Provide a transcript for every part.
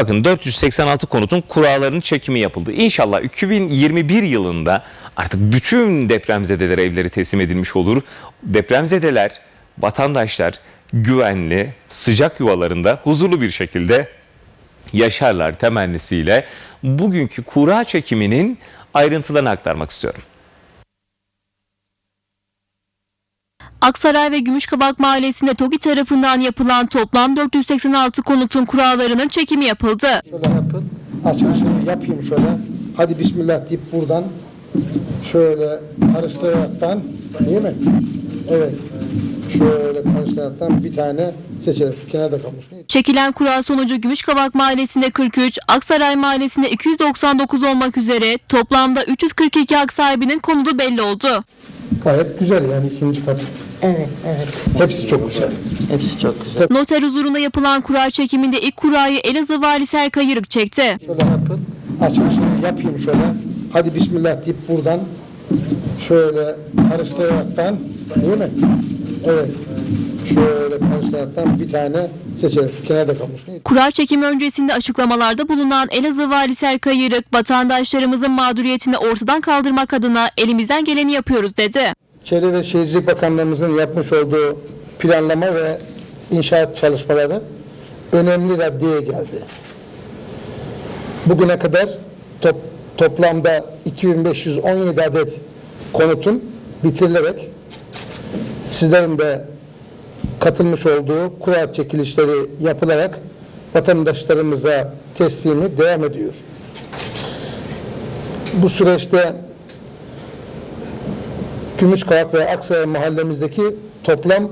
Bakın 486 konutun kurallarının çekimi yapıldı. İnşallah 2021 yılında artık bütün depremzedelere evleri teslim edilmiş olur. Depremzedeler, vatandaşlar güvenli, sıcak yuvalarında huzurlu bir şekilde yaşarlar temennisiyle bugünkü kura çekiminin ayrıntılarını aktarmak istiyorum. Aksaray ve Gümüşkabak Mahallesi'nde TOGİ tarafından yapılan toplam 486 konutun kurallarının çekimi yapıldı. Şöyle yapın. Açılışını yapayım şöyle. Hadi bismillah deyip buradan şöyle karıştıraraktan değil mi? Evet. Şöyle karıştıraraktan bir tane seçelim. Kenarda kalmış. Çekilen kura sonucu Gümüşkabak Mahallesi'nde 43, Aksaray Mahallesi'nde 299 olmak üzere toplamda 342 hak sahibinin konutu belli oldu. Gayet güzel yani ikinci kat. Evet, evet. Hepsi çok güzel. Hepsi çok güzel. Noter huzurunda yapılan kura çekiminde ilk kurayı Elazığ Valisi Erkay Yırık çekti. Şöyle yapın. Açılışını yapayım şöyle. Hadi bismillah deyip buradan şöyle karıştıraraktan değil mi? Evet. Şöyle karıştıraraktan bir tane seçelim. Kenarda kalmış. Kura çekimi öncesinde açıklamalarda bulunan Elazığ Valisi Erkay Yırık, vatandaşlarımızın mağduriyetini ortadan kaldırmak adına elimizden geleni yapıyoruz dedi. Çevre ve Şehircilik Bakanlığımızın yapmış olduğu planlama ve inşaat çalışmaları önemli raddeye geldi. Bugüne kadar top, toplamda 2517 adet konutun bitirilerek sizlerin de katılmış olduğu kura çekilişleri yapılarak vatandaşlarımıza teslimi devam ediyor. Bu süreçte Gümüşkavak ve Aksaray mahallemizdeki toplam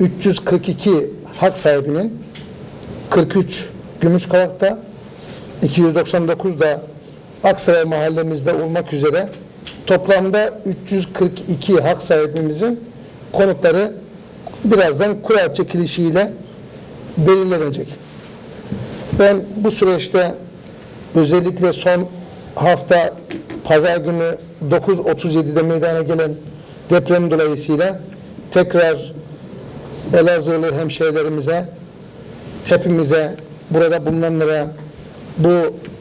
342 hak sahibinin 43 Gümüşkavak'ta 299 da Aksaray mahallemizde olmak üzere toplamda 342 hak sahibimizin konutları birazdan kura çekilişiyle belirlenecek. Ben bu süreçte özellikle son hafta pazar günü 9.37'de meydana gelen deprem dolayısıyla tekrar Elazığlı hemşehrilerimize, hepimize, burada bulunanlara, bu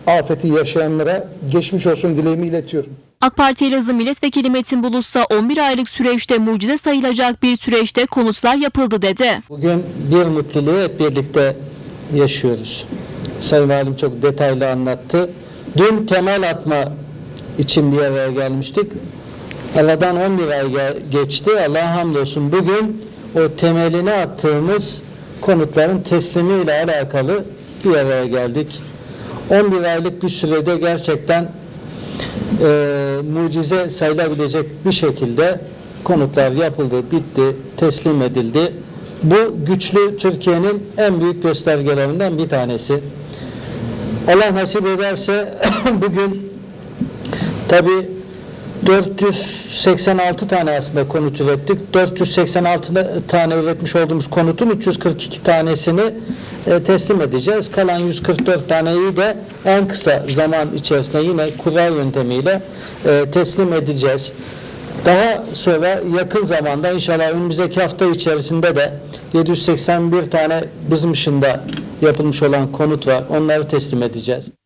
afeti yaşayanlara geçmiş olsun dileğimi iletiyorum. AK Parti Elazığ Milletvekili Metin Bulus'ta 11 aylık süreçte mucize sayılacak bir süreçte konutlar yapıldı dedi. Bugün bir mutluluğu hep birlikte yaşıyoruz. Sayın Valim çok detaylı anlattı. Dün temel atma için bir araya gelmiştik. Aradan 11 ay ge- geçti. Allah'a hamdolsun bugün o temelini attığımız konutların teslimiyle alakalı bir araya geldik. 11 aylık bir sürede gerçekten e, mucize sayılabilecek bir şekilde konutlar yapıldı, bitti, teslim edildi. Bu güçlü Türkiye'nin en büyük göstergelerinden bir tanesi. Allah nasip ederse bugün tabi 486 tane aslında konut ürettik. 486 tane üretmiş olduğumuz konutun 342 tanesini e, teslim edeceğiz. Kalan 144 taneyi de en kısa zaman içerisinde yine kura yöntemiyle e, teslim edeceğiz. Daha sonra yakın zamanda inşallah önümüzdeki hafta içerisinde de 781 tane bizim dışında yapılmış olan konut var. Onları teslim edeceğiz.